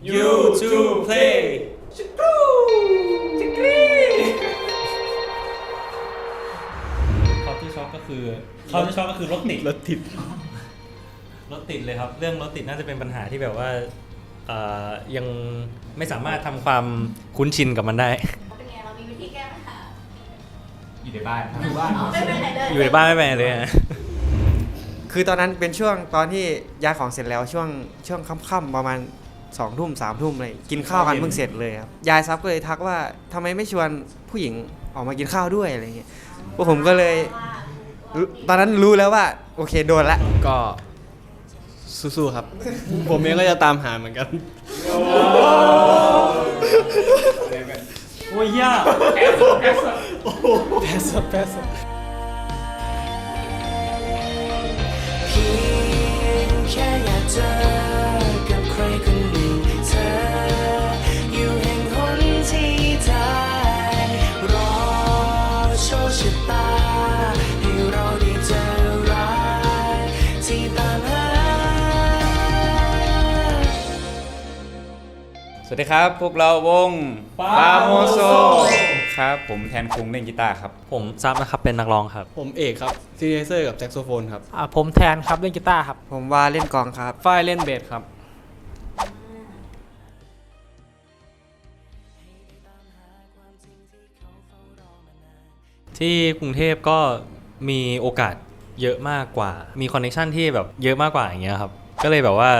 You to play เขาที่ช็อกก็คือเขาที่ช็อกก็คือรถติด รถติด รถติดเลยครับ เรื่องรถติดน่าจะเป็นปัญหาที่แบบว่าเอ่อยังไม่สามารถทำความคุ้นชินกับมันได้ เป็นไงเรามีวิธีแก้ปัญหาอยู่ในบ้านครับอยู่บ้านไม่ไปไหนเลยอยู่ในบ้านไม่ไปไหนเลยอะคือตอนนั้นเป็นช่วงตอนที่ย้ายของเสร็จแล้วช่วงช่วงค่ำๆประมาณ สองทุ่มสามทุ่มเลยกินข้าวกันเพิ่งเสร็จเลยครับยายซับก็เลยทักว่าทำไมไม่ชวนผู้หญิงออกมากินข้าวด้วยอะไรเงี้ยพวกผมก็เลยรู้ตอนนั้นรู้แล้วว่า โอเคโดนละก็สู้ๆครับ ผมเองก็จะตามหาเหมือนกันโอ้ยยากแพสแพสเสวัสดีครับ พวกเราวงปาโมโซครับ ผมแทนคุงเล่นกีตาร์ครับ ผมซับนะครับเป็นนักร้องครับ ผมเอกครับซีเนเซอร์กับแจ็คโซโฟนครับอ่าผมแทนครับเล่นกีตาร์ครับ ผมว่าเล่นกลองครับฝ้ายเล่นเบสครับ ที่กรุงเทพก็มีโอกาสเยอะมากกว่า มีคอนเนคชันที่แบบเยอะมากกว่าอย่างเงี้ยครับ ก็เลยแบบว่า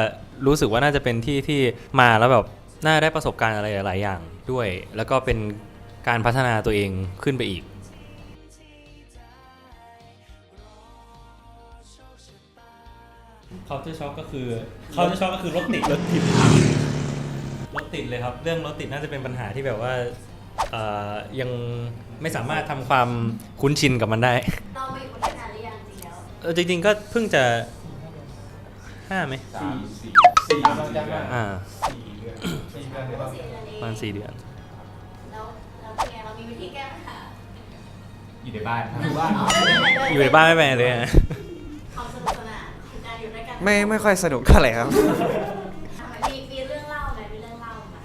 รู้สึกว่าน่าจะเป็นที่ที่มาแล้วแบบ น่าได้ประสบการณ์อะไรหลายๆอย่างด้วย แล้วก็เป็นการพัฒนาตัวเองขึ้นไปอีกเขาที่ช็อกก็คือเขาที่ช็อกก็คือรถติดรถติดรถติดเลยครับ เรื่องรถติดน่าจะเป็นปัญหาที่แบบว่าเอ่อยังไม่สามารถทำความคุ้นชินกับมันได้ เราไปอยู่ประเทศนานหรือยังจริงแล้วเออจริงๆก็เพิ่งจะห้าไหมสี่สี่อ่า สี่เดือนประมาณสี่เดือน แล้วแล้วเป็นไงเรามีวิธีแก้ปัญหาอยู่ในบ้านครับอยู่บ้านไม่ไปไหนเลยอยู่ในบ้านไม่ไปไหนเลยอะความสนุกสนานของการอยู่ด้วยกันไม่ไม่ค่อยสนุกเท่าไหร่ครับทำไมมีมีเรื่องเล่าไหมมีเรื่องเล่าไหม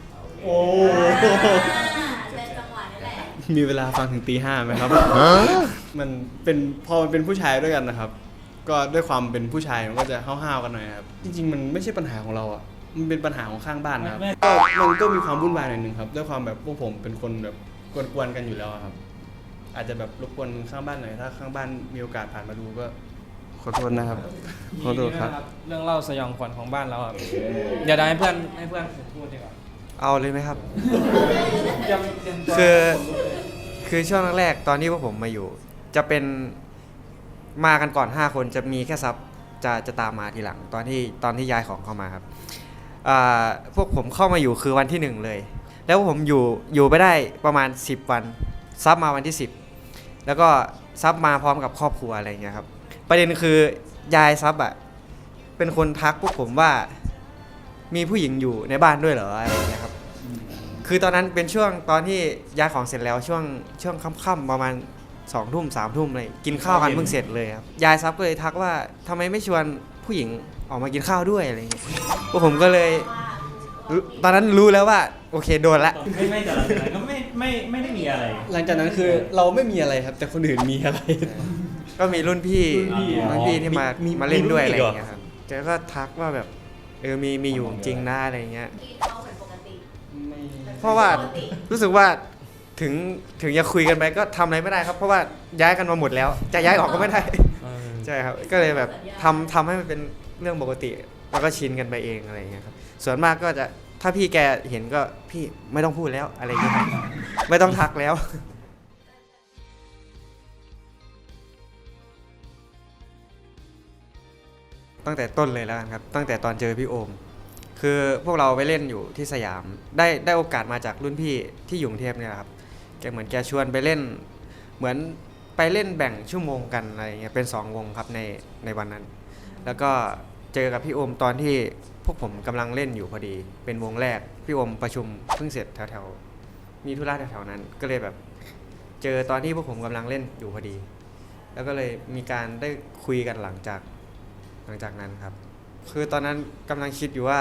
โอ้อ่าเป็นจังหวะนี่แหละมีเวลาฟังถึงตีห้าไหมครับ มันเป็นพอมันเป็นผู้ชายด้วยกันนะครับ ก็ด้วยความเป็นผู้ชายมันก็จะห้าวๆกันหน่อยครับ จริง ๆ มันไม่ใช่ปัญหาของเราอะ มันเป็นปัญหาของข้างบ้านนะครับก็มันก็มีความวุ่นวายหน่อยหนึ่งครับ ด้วยความแบบพวกผมเป็นคนแบบกวนๆกันอยู่แล้วอะครับ อาจจะแบบรบกวนข้างบ้านหน่อยถ้าข้างบ้านมีโอกาสผ่านมาดูก็ขอโทษนะครับ ขอโทษครับ เรื่องเล่าสยองขวัญของบ้านเราครับเดี๋ยวเดี๋ยวให้เพื่อนให้เพื่อนพูดดีกว่าเอาเลยไหมครับเตรียมเตรียมตัวคือ คือช่วงแรกๆตอนที่พวกผมมาอยู่ จะเป็นมากันก่อน 5 คนจะมีแค่ซับจะจะตามมาทีหลัง ตอนที่ตอนที่ย้ายของเข้ามาครับอ่า พวกผมเข้ามาอยู่คือวันที่หนึ่งเลย แล้วผมอยู่อยู่ไปได้ประมาณ 10 วันซับมาวันที่ 10 แล้วก็ซับมาพร้อมกับครอบครัวอะไรอย่างเงี้ยครับ ประเด็นคือยายซับอะเป็นคนทักพวกผมว่ามีผู้หญิงอยู่ในบ้านด้วยเหรออะไรอย่างเงี้ยครับ คือตอนนั้นเป็นช่วงตอนที่ย้ายของเสร็จแล้วช่วงช่วงค่ำๆประมาณสองทุ่มสามทุ่มเลยกินข้าวกันเพิ่งเสร็จเลยครับยายซับก็เลยทักว่าทำไมไม่ชวน ผู้หญิงออกมากินข้าวด้วยอะไรเงี้ยพวกผมก็เลยรู้ตอนนั้นรู้แล้วว่า โอเคโดนละ ไม่ไม่แต่หลังจากนั้นก็ไม่ไม่ไม่ได้มีอะไร หลังจากนั้นคือเราไม่มีอะไรครับ แต่คนอื่นมีอะไร ก็มีรุ่นพี่รุ่นพี่รุ่นพี่ที่มามีมาเล่นด้วยมีอะไรรุ่นพี่เงี้ยครับแกก็ทักว่าแบบเออมีมีอยู่จริงนะอะไรเงี้ยที่เขาเหมือนปกติ เพราะว่าปกติ รู้สึกว่าถึงถึงจะคุยกันไปก็ทำอะไรไม่ได้ครับ เพราะว่าย้ายกันมาหมดแล้ว จะย้ายออกก็ไม่ได้เออ ใช่ครับก็เลยแบบทำทำให้มันเป็นเรื่องปกติ แล้วก็ชินกันไปเองอะไรอย่างเงี้ยครับส่วนมากก็จะถ้าพี่แกเห็นก็พี่ไม่ต้องพูดแล้วอะไรอย่างเงี้ยครับไม่ต้องทักแล้ว ตั้งแต่ต้นเลยแล้วกันครับ ตั้งแต่ตอนเจอพี่โอม คือพวกเราไปเล่นอยู่ที่สยาม ได้ได้โอกาสมาจากรุ่นพี่ที่อยู่กรุงเทพเนี่ยแหละครับ แกเหมือนแกชวนไปเล่น เหมือน ไปเล่นแบ่งชั่วโมงกันอะไรเงี้ยเป็นสองวงครับในในวันนั้น แล้วก็เจอกับพี่โอมตอนที่พวกผมกำลังเล่นอยู่พอดี เป็นวงแรก พี่โอมประชุมเพิ่งเสร็จแถวๆมีธุระแถวๆนั้น ก็เลยแบบเจอตอนที่พวกผมกำลังเล่นอยู่พอดี แล้วก็เลยมีการได้คุยกันหลังจากหลังจากนั้นครับ คือตอนนั้นกำลังคิดอยู่ว่า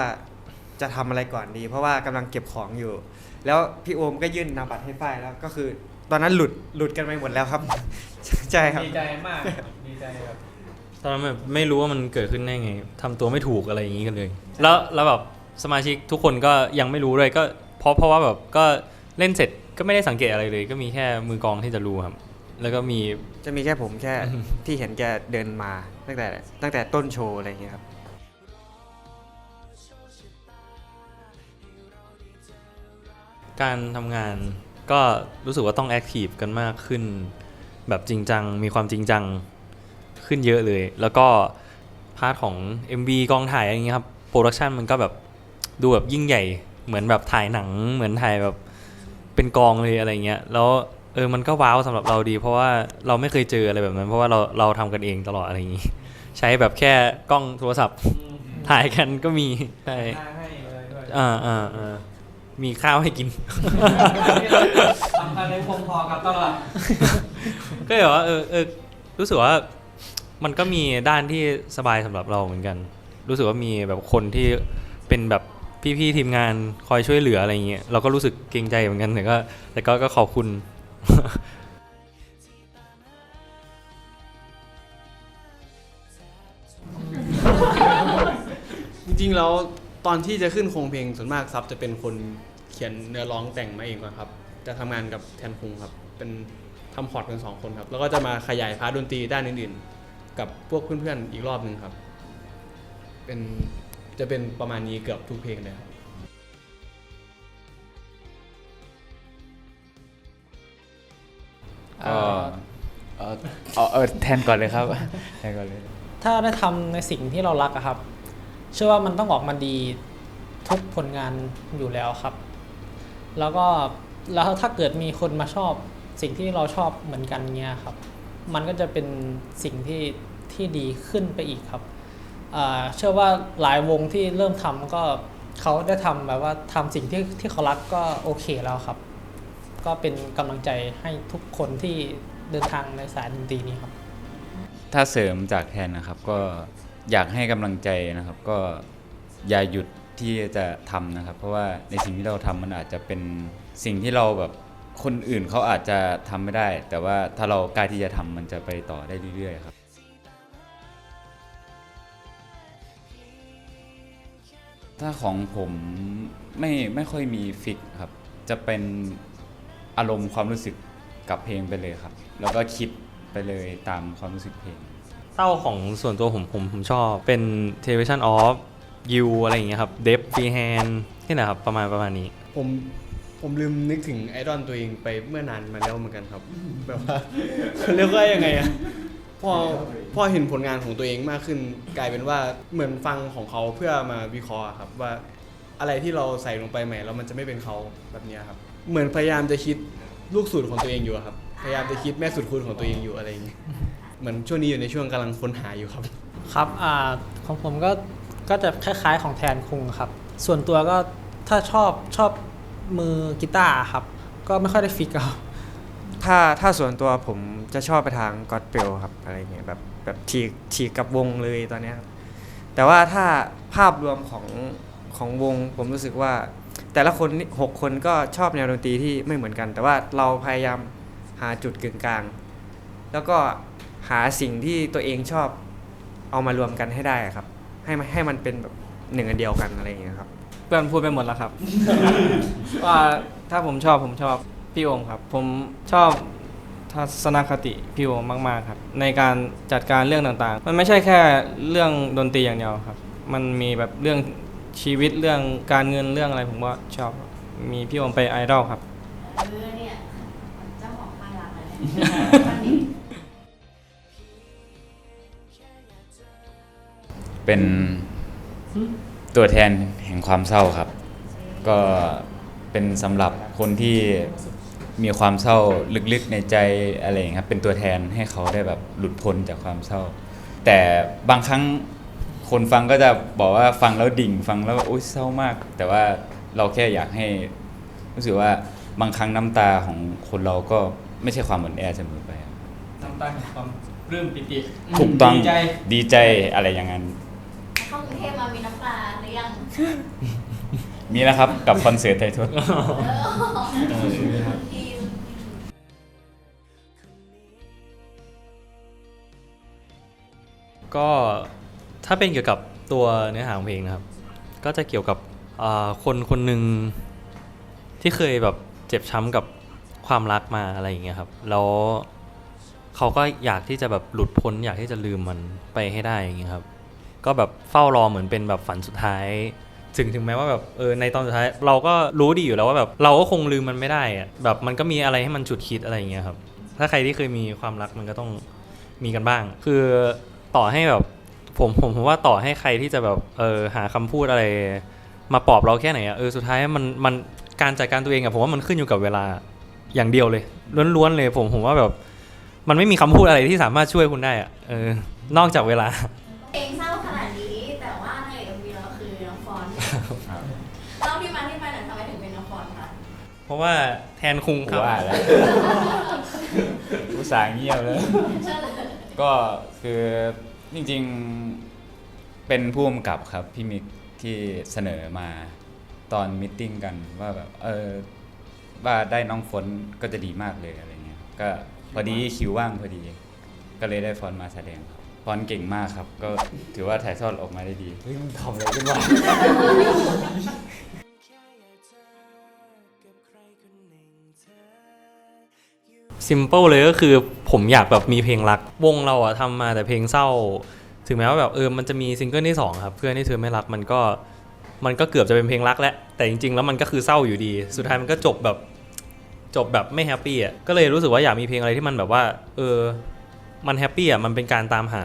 จะทำอะไรก่อนดี เพราะว่ากำลังเก็บของอยู่ แล้วพี่โอมก็ยื่นนามบัตรให้ฝ้ายแล้วก็คือ ตอนนั้นหลุดหลุดกันไปหมดแล้วครับ ใช่ครับดีใจมากดีใจแบบตอนนั้นแบบไม่รู้ว่ามันเกิดขึ้นได้ไงทำตัวไม่ถูกอะไรอย่างนี้กันเลย แล้วแล้วแบบสมาชิกทุกคนก็ยังไม่รู้เลยก็เพราะเพราะว่าแบบก็เล่นเสร็จก็ไม่ได้สังเกตอะไรเลย ก็มีแค่มือกลองที่จะรู้ครับ แล้วก็มี จะมีแค่ผมแค่ที่เห็นแกเดินมาตั้งแต่ตั้งแต่ต้นโชว์อะไรอย่างเงี้ยครับ การทำงาน ก็รู้สึกว่าต้องแอคทีฟกันมากขึ้น แบบจริงจัง มีความจริงจังขึ้นเยอะเลย แล้วก็พาร์ทของ MV กองถ่ายอะไรอย่างเงี้ยครับโปรดักชันมันก็แบบดูแบบยิ่งใหญ่เหมือนแบบถ่ายหนังเหมือนถ่ายแบบเป็นกองเลยอะไรเงี้ยแล้วเออมันก็ว้าวสำหรับเราดี เพราะว่าเราไม่เคยเจออะไรแบบนั้น เพราะว่าเราเราทำกันเองตลอดอะไรอย่างงี้ ใช้แบบแค่กล้องโทรศัพท์ถ่ายกันก็มีใช่ให้เลยด้วยอ่าอ่าอ่า มีข้าวให้กินสำคัญในพงพอกับตลอด ก็เลยว่าเออเออรู้สึกว่ามันก็มีด้านที่สบายสำหรับเราเหมือนกัน รู้สึกว่ามีแบบคนที่เป็นแบบพี่ๆทีมงานคอยช่วยเหลืออะไรอย่างเงี้ยเราก็รู้สึกเกรงใจเหมือนกันแต่ก็แต่ก็ก็ขอบคุณ จริงๆแล้ว ตอนที่จะขึ้นโครงเพลงส่วนมากซับจะเป็นคนเขียนเนื้อร้องแต่งมาเองก่อนครับ จะทำงานกับแทนคุงครับ เป็นทำพอร์ตกันสองคนครับ แล้วก็จะมาขยายพาร์ทดนตรีด้านอื่นๆ กับพวกเพื่อนๆอีกรอบหนึ่งครับ เป็นจะเป็นประมาณนี้เกือบทุกเพลงเลยครับก็เออเอาเออแทนก่อนเลยครับ แทนก่อนเลย ถ้าได้ทำในสิ่งที่เรารักอะครับ เชื่อว่ามันต้องออกมาดีทุกผลงานอยู่แล้วครับ แล้วก็แล้วถ้าเกิดมีคนมาชอบสิ่งที่เราชอบเหมือนกันเงี้ยครับ มันก็จะเป็นสิ่งที่ที่ดีขึ้นไปอีกครับเชื่อว่าหลายวงที่เริ่มทำก็เขาได้ทำแบบว่าทำสิ่งที่ที่เขารักก็โอเคแล้วครับ ก็เป็นกำลังใจให้ทุกคนที่เดินทางในสายดนตรีนี้ครับ ถ้าเสริมจากแทนนะครับก็ อยากให้กำลังใจนะครับ ก็อย่าหยุดที่จะทำนะครับ เพราะว่าในสิ่งที่เราทำมันอาจจะเป็นสิ่งที่เราแบบคนอื่นเขาอาจจะทำไม่ได้ แต่ว่าถ้าเรากล้าที่จะทำมันจะไปต่อได้เรื่อยๆครับ ถ้าของผมไม่ไม่ค่อยมีฟิกครับ จะเป็นอารมณ์ความรู้สึกกับเพลงไปเลยครับ แล้วก็คิดไปเลยตามความรู้สึกเพลง เต้าของส่วนตัวผมผมผมชอบเป็น t e l e v i s i o n of You อะไรอย่างเงี้ยครับ d e f Freehand นี่นะครับประมาณประมาณนี้ ผมผมลืมนึกถึงไอดอลตัวเองไปเมื่อนานมาแล้วเหมือนกันครับ แบบว่าเรียกว่ายังไงอะพอพอเห็นผลงานของตัวเองมากขึ้น กลายเป็นว่าเหมือนฟังของเขาเพื่อมาวิเคราะห์อะครับว่าอะไรที่เราใส่ลงไปใหม่แล้วมันจะไม่เป็นเขาแบบเนี้ยครับ เหมือนพยายามจะคิดลูกสูตรของตัวเองอยู่อะครับ พยายามจะคิดแม่สุดคุณของตัวเองอยู่อะไรอย่างเงี้ย เหมือนช่วงนี้อยู่ในช่วงกำลังค้นหาอยู่ครับ ครับอ่าของผมก็ก็จะคล้ายๆของแทนคุงครับ ส่วนตัวก็ถ้าชอบชอบมือกีตาร์ครับ ก็ไม่ค่อยได้ฟิกเอาถ้าถ้าส่วนตัวผมจะชอบไปทางกอดเปลครับอะไรเงี้ยแบบแบบฉีกฉีกกับวงเลยตอนเนี้ยครับแต่ว่าถ้าภาพรวมของของวงผมรู้สึกว่า แต่ละคนนี่หกคนก็ชอบแนวดนตรีที่ไม่เหมือนกัน แต่ว่าเราพยายามหาจุดกึ่งกลาง แล้วก็ หาสิ่งที่ตัวเองชอบเอามารวมกันให้ได้อะครับ ให้มันให้มันเป็นแบบหนึ่งอันเดียวกันอะไรอย่างเงี้ยครับ เพื่อนพูดไปหมดแล้วครับ ว่าถ้าผมชอบผมชอบพี่โอมครับ ผมชอบทัศนคติพี่โอมมากๆครับ ในการจัดการเรื่องต่างๆ มันไม่ใช่แค่เรื่องดนตรีอย่างเดียวครับ มันมีแบบเรื่องชีวิตเรื่องการเงินเรื่องอะไรผมว่าชอบมีพี่โอมไปนไอดอลครับ เออเนี่ยเจ้าของค่ายรักเลยเนี่ยวันนี้ เป็นตัวแทนแห่งความเศร้าครับ ก็เป็นสำหรับคนที่มีความเศร้าลึกๆในใจอะไรอย่างเงี้ยครับเป็นตัวแทนให้เขาได้แบบหลุดพ้นจากความเศร้า แต่บางครั้งคนฟังก็จะบอกว่าฟังแล้วดิ่งฟังแล้วโอ๊ยเศร้ามาก แต่ว่าเราแค่อยากให้รู้สึกว่าบางครั้งน้ำตาของคนเราก็ไม่ใช่ความอ่อนแอเสมอไปครับน้ำตาแห่งความปลื้มปิติถูกต้องดีใจ ดีใจอะไรอย่างนั้น เข้ากรุงเทพมามีน้ำตาหรือยังมีแล้วครับกับคอนเสิร์ตไทยทศทีมก็ถ้าเป็นเกี่ยวกับตัวเนื้อหาของเพลงนะครับ ก็จะเกี่ยวกับอ่าคนคนหนึ่งที่เคยแบบเจ็บช้ำกับความรักมาอะไรอย่างเงี้ยครับ แล้วเขาก็อยากที่จะแบบหลุดพ้นอยากที่จะลืมมันไปให้ได้อย่างเงี้ยครับ ก็แบบเฝ้ารอเหมือนเป็นแบบฝันสุดท้ายถึงถึงแม้ว่าแบบเออในตอนสุดท้ายเราก็รู้ดีอยู่แล้วว่าแบบเราก็คงลืมมันไม่ได้อะแบบมันก็มีอะไรให้มันฉุดคิดอะไรอย่างเงี้ยครับ ถ้าใครที่เคยมีความรักมันก็ต้องมีกันบ้าง คือต่อให้แบบผมผมผมว่าต่อให้ใครที่จะแบบเออหาคำพูดอะไร มาปลอบเราแค่ไหนอะเออสุดท้ายมันมันการจัดการตัวเองอะผมว่ามันขึ้นอยู่กับเวลาอย่างเดียวเลยล้วนๆเลยผมผมว่าแบบ มันไม่มีคำพูดอะไรที่สามารถช่วยคุณได้อะเออนอกจากเวลา ราะว่าแทนคุงครับ ว่าแล้วผู้สาห์เงียบเลยเชื่อเลย ก็คือจริงๆเป็นผู้กำกับครับพี่มิกที่เสนอมาตอนมิทติ้งกันว่าแบบเออว่าได้น้องฝนก็จะดีมากเลยอะไรเงี้ยก็พอดีคิวว่างพอดี ก็เลยได้ฟอนต์มาแสดงครับฟอนต์เก่งมากครับ ก็ถือว่าถ่ายทอดออกมาได้ดีเฮ้ยมึงทำอะไรกันวะ ซิมเปิลเลยก็คือผมอยากแบบมีเพลงรัก วงเราอะทำมาแต่เพลงเศร้า ถึงแม้ว่าแบบเออมันจะมีซิงเกิลที่สองครับเพื่อนที่เธอไม่รักมันก็มันก็เกือบจะเป็นเพลงรักแล้วแต่จริง ๆ แล้วมันก็คือเศร้าอยู่ดี สุดท้ายมันก็จบแบบจบแบบไม่แฮปปี้อะก็เลยรู้สึกว่าอยากมีเพลงอะไรที่มันแบบว่าเออมันแฮปปี้อะมันเป็นการตามหา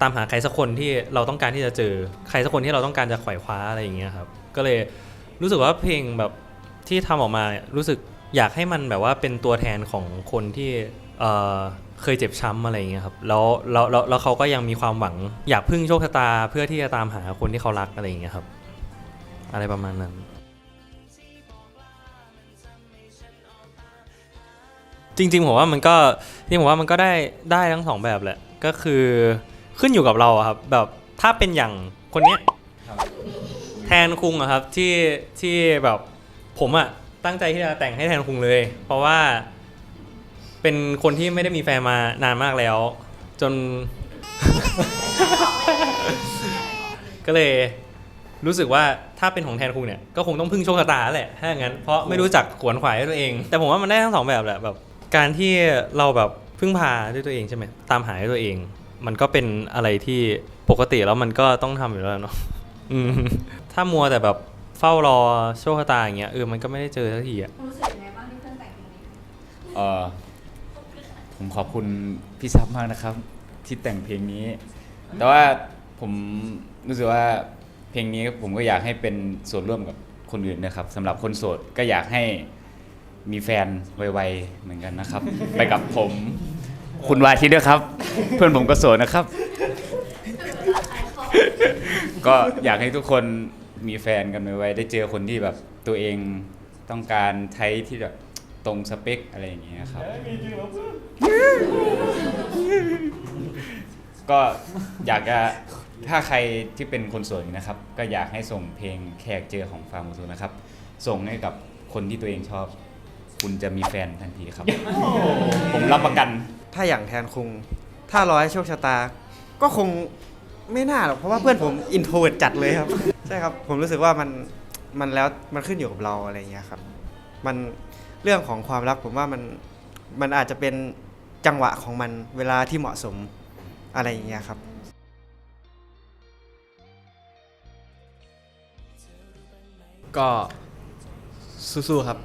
ตามหาใครสักคนที่เราต้องการที่จะเจอใครสักคนที่เราต้องการจะไขว่คว้าอะไรอย่างเงี้ยครับก็เลยรู้สึกว่าเพลงแบบที่ทำออกมารู้สึก อยากให้มันแบบว่าเป็นตัวแทนของคนที่เอ่อเคยเจ็บช้ำอะไรอย่างเงี้ยครับแล้วแล้วแล้วแล้วเขาก็ยังมีความหวัง อยากพึ่งโชคชะตาเพื่อที่จะตามหาคนที่เขารักอะไรอย่างเงี้ยครับ อะไรประมาณนั้น จริง ๆ ผมว่ามันก็ที่ผมว่ามันก็ได้ได้ทั้งสองแบบแหละก็คือขึ้นอยู่กับเราอะครับแบบถ้าเป็นอย่างคนเนี้ยแทนคุงอะครับที่ที่แบบผมอะ ตั้งใจที่จะแต่งให้แทนคุงเลย เพราะว่า เป็นคนที่ไม่ได้มีแฟนมานานมากแล้ว จน ก็เลยรู้สึกว่าถ้าเป็นของแทนคุงเนี่ยก็คงต้องพึ่งโชคชะตาแหละถ้าอย่างนั้นเพราะไม่รู้จักขวนขวายด้วยตัวเอง แต่ผมว่ามันได้ทั้งสองแบบแหละแบบการที่เราแบบพึ่งพาด้วยตัวเองใช่ไหมตามหาด้วยตัวเอง มันก็เป็นอะไรที่ปกติแล้วมันก็ต้องทำอยู่แล้วเนาะถ้ามัวแต่แบบ เฝ้ารอโชคชะตาอย่างเงี้ยเออมันก็ไม่ได้เจอสักทีอะรู้สึกยังไงบ้างที่เพื่อนแต่งเพลงนี้เออผมขอบคุณพี่ซับมากนะครับ ที่แต่งเพลงนี้ แต่ว่าผมรู้สึกว่าเพลงนี้ผมก็อยากให้เป็นส่วนร่วมกับคนอื่นนะครับสำหรับคนโสดก็อยากให้มีแฟนไวๆเหมือนกันนะครับ ไปกับผม คุณวาทิตด้วยครับ เพื่อนผมก็โสดนะครับ ก็อยากให้ทุกคน มีแฟนกันไวๆได้เจอคนที่แบบตัวเองต้องการใช้ที่แบบตรงสเปคอะไรอย่างเงี้ยครับก็อยากจะถ้าใครที่เป็นคนโสดอยู่นะครับ ก็อยากให้ส่งเพลงแขกเจอของฟาร์มูซูนะครับ ส่งให้กับคนที่ตัวเองชอบ คุณจะมีแฟนทันทีครับ ผมรับประกัน ถ้าอย่างแทนคุงถ้ารอให้โชคชะตา ก็คงไม่น่าหรอกเพราะว่าเพื่อนผมอินโทรเวิร์ดจัดเลยครับ ใช่ครับผมรู้สึกว่ามันมันแล้วมันขึ้นอยู่กับเราอะไรอย่างเงี้ยครับ มันเรื่องของความรักผมว่ามันมันอาจจะเป็นจังหวะของมันเวลาที่เหมาะสมอะไรอย่างเงี้ยครับ ก็สู้ๆครับ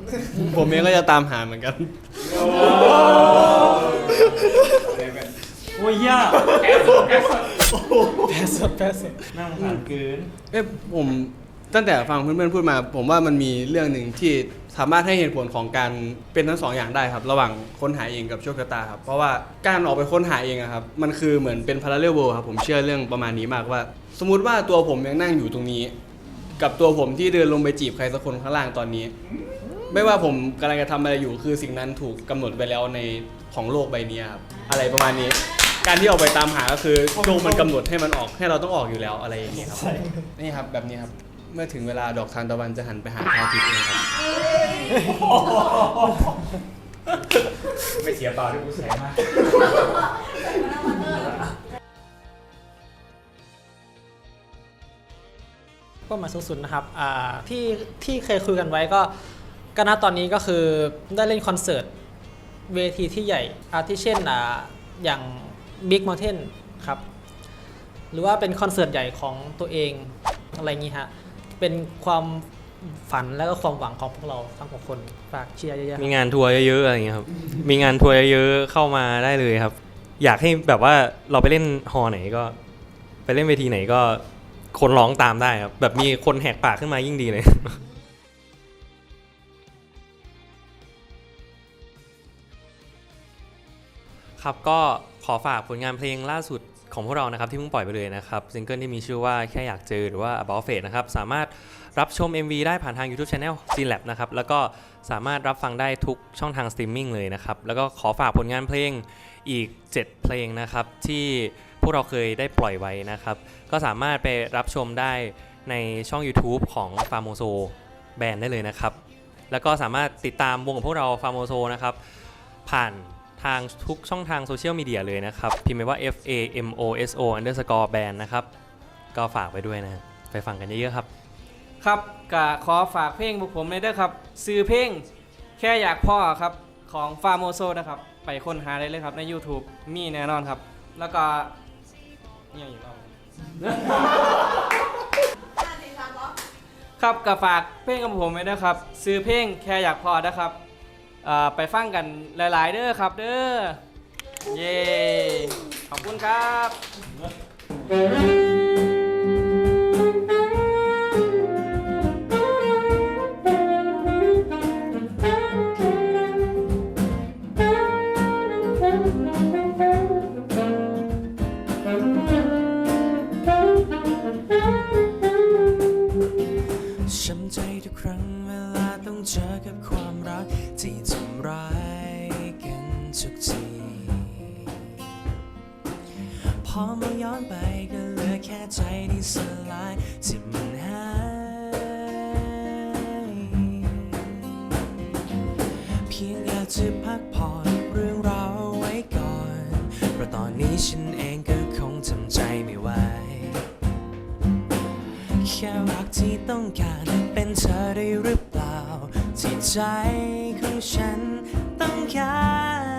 ผมเองก็จะตามหาเหมือนกัน โอ้ยยาก แพ้สดแพ้สดน่าสงสารเกิน เอ้ยผมตั้งแต่ฟังเพื่อนๆพูดมา ผมว่ามันมีเรื่องหนึ่งที่สามารถให้เหตุผลของการเป็นทั้งสองอย่างได้ครับ ระหว่างค้นหาเองกับโชคชะตาครับ เพราะว่าการออกไปค้นหาเองอะครับ มันคือเหมือนเป็นพาราเรลเวิลครับ ผมเชื่อเรื่องประมาณนี้มากว่า สมมุติว่าตัวผมยังนั่งอยู่ตรงนี้ กับตัวผมที่เดินลงไปจีบใครสักคนข้างล่างตอนนี้ ไม่ว่าผมกำลังจะทำอะไรอยู่คือสิ่งนั้นถูกกำหนดไปแล้วในของโลกใบนี้ครับอะไรประมาณนี้ การที่ออกไปตามหาก็คือโลกมันกำหนดให้มันออกให้เราต้องออกอยู่แล้วอะไรอย่างเงี้ยครับนี่ครับแบบนี้ครับเมื่อถึงเวลาดอกทานตะวันจะหันไปหาพระอาทิตย์เองครับไม่เสียเปล่าที่กูแสงมากก็หมายสูงสุดนะครับอ่าที่ที่เคยคุยกันไว้ก็ก็ณตอนนี้ก็คือได้เล่นคอนเสิร์ตเวทีที่ใหญ่อาทิเช่นอ่า อย่าง Big Mountain ครับ หรือว่าเป็นคอนเสิร์ตใหญ่ของตัวเองอะไรอย่างนี้ฮะ เป็นความฝันและก็ความหวังของพวกเราทั้งหกคนฝากเชียร์เยอะๆมีงานทัวร์เยอะๆอะไรอย่างเงี้ยครับ มีงานทัวร์เยอะๆเข้ามาได้เลยครับ อยากให้แบบว่าเราไปเล่นฮอลล์ไหนก็ ไปเล่นเวทีไหนก็คนร้องตามได้ครับ แบบมีคนแหกปากขึ้นมายิ่งดีเลยครับก็ ขอฝากผลงานเพลงล่าสุดของพวกเรานะครับที่เพิ่งปล่อยไปเลยนะครับซิงเกิลที่มีชื่อว่าแค่อยากเจอหรือว่า about face นะครับสามารถรับชม MV ได้ผ่านทาง YouTube Channel c l a b นะครับแล้วก็สามารถรับฟังได้ทุกช่องทางสตรีมมิ่งเลยนะครับแล้วก็ขอฝากผลงานเพลงอีก 7 เพลงนะครับที่พวกเราเคยได้ปล่อยไว้นะครับก็สามารถไปรับชมได้ในช่อง YouTube ของ f a r m o s o Band ได้เลยนะครับแล้วก็สามารถติดตามวงของพวกเรา f a r m o s o นะครับผ่าน ทางทุกช่องทางโซเชียลมีเดียเลยนะครับ พิมพ์ไปว่า F A M O S O underscore band นะครับ ก็ฝากไปด้วยนะ ไปฟังกันเยอะๆครับ ครับก็ขอฝากเพลงพวกผมเลยเด้อครับ ซื้อเพลงแค่อยากพ่อครับของฟาโมโซนะครับ ไปค้นหาได้เลยครับใน YouTube มีแน่นอนครับ แล้วก็เนี่ยอยู่รอบอะครับก็ฝากเพลงกับผมไว้ด้วยครับ ซื้อเพลงแค่อยากพอนะครับ อ่อไปฟังกันหลายๆ เด้อครับเด้อ เย้ขอบคุณครับช้ำใจทุกครั้งเวลา ต้องเจอกับความรักที่ทำร้ายกันทุกทีพอมาย้อนไปก็เหลือแค่ใจที่สลายที่มันหายเพียงอยากจะพักผ่อนเรื่องราวไว้ก่อนเพราะตอนนี้ฉันเองก็คงทำใจไม่ไหวแค่รักที่ต้องการเป็นเธอได้หรือเปล่า ที่ใจของฉันต้องการ